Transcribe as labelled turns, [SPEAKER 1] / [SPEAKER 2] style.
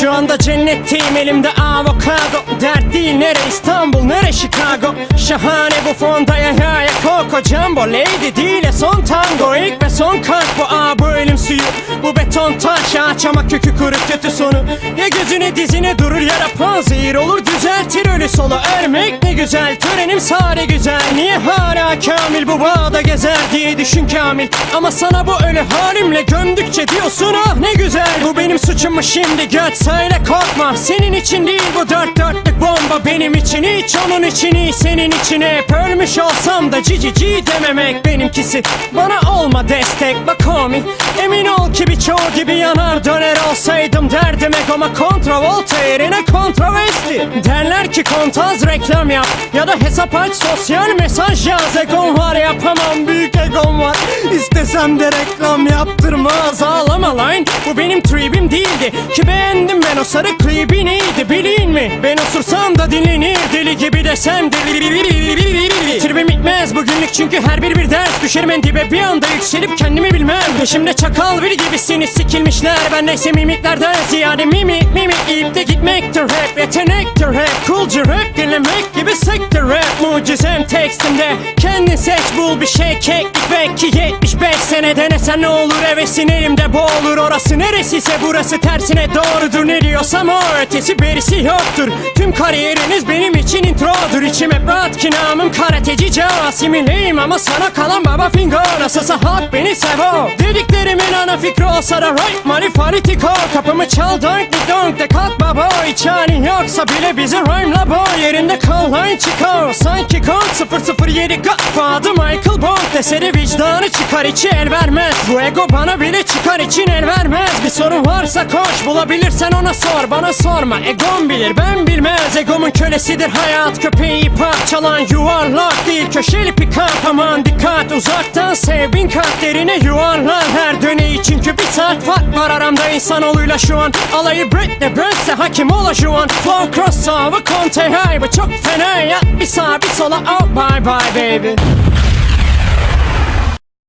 [SPEAKER 1] Şu anda cennetteyim elimde avokado. Dert değil nere İstanbul nere Chicago? Şahane bu fonda ya ya ya Coco Jumbo. Lady değil son tango beton taş ama kökü kırık kötü sonu. Ya gözüne dizine durur ya da panzehir olur düzeltir ölü solu. Örmek ne güzel törenim sare güzel. Niye hala kamil bu bağda gezer diye düşün kamil? Ama sana bu ölü halimle gömdükçe diyorsun ah ne güzel. Bu benim suçum mu şimdi göt söyle korkma. Senin için değil bu dört dörtlük bomba benim için hiç onun için iyi senin için hep. Ölmüş olsam da cici ci dememek benimkisi. Bana olma destek bak homie. Emin ol ki birçoğu gibi yanar döner olsaydım derdim egoma kontravolta yerine kontroversi Derler ki kontaz reklam yap ya da hesap aç sosyal mesaj yaz. Egom var yapamam büyük egom var. İstesem de reklam yaptırmaz lan Bu benim tribim değildi. Ki beğendim ben o sarı klibi neydi bileyim mi? Ben osursam da dinlenir deli gibi desem de. Tribim bitmez bugünlük çünkü her bir bir ders Düşerim en dibe bir anda yükselip kendimi bilmem. Peşimde çakal biri gibisiniz sikilmişler. Ben neyse mimiklerden ziyade mimik mimik. İyip de gitmektir rap yetenektir rap Coolca rap dinlemek Mucizem tekstimde. Kendin seç bul bir şey. Keklik belki 75 sene. Denesen ne olur? Hevesin elimde boğulur Orası neresiyse burası tersine doğrudur. Ne diyorsam o ötesi berisi yoktur. Tüm kariyeriniz benim için introdur. İçim hep rahat ki namım karateci Casimileyim ama sana kalan baba fingo. Nasılsa halk beni sevo Dediklerimin ana fikri olsa da right money fanatiko Kapımı çal donk di donk de kalk baba. Hiç yoksa bile bizi rhyme'la bo Yerinde kal line çıkar Sanki kod 007 Godfather Michael Bond Deseri vicdanı çıkar içi el vermez. Bu ego bana bile çıkar için el vermez. Bir sorun varsa koş bulabilirsen ona sor. Bana sorma egom bilir ben bilmez. Egomun kölesidir hayat köpeği parçalan Yuvarlak. değil köşeli pikap Aman dikkat. Uzaktan sev bin kat derine yuvarlar Her döneyi çünkü bir saat fark var aramda insanoğluyla şu an. Alayı Britney Brent'se hakim ola şu an Flow cross over Conte hey bu çok fena ya. Bir sağa bir sola. Oh bye bye baby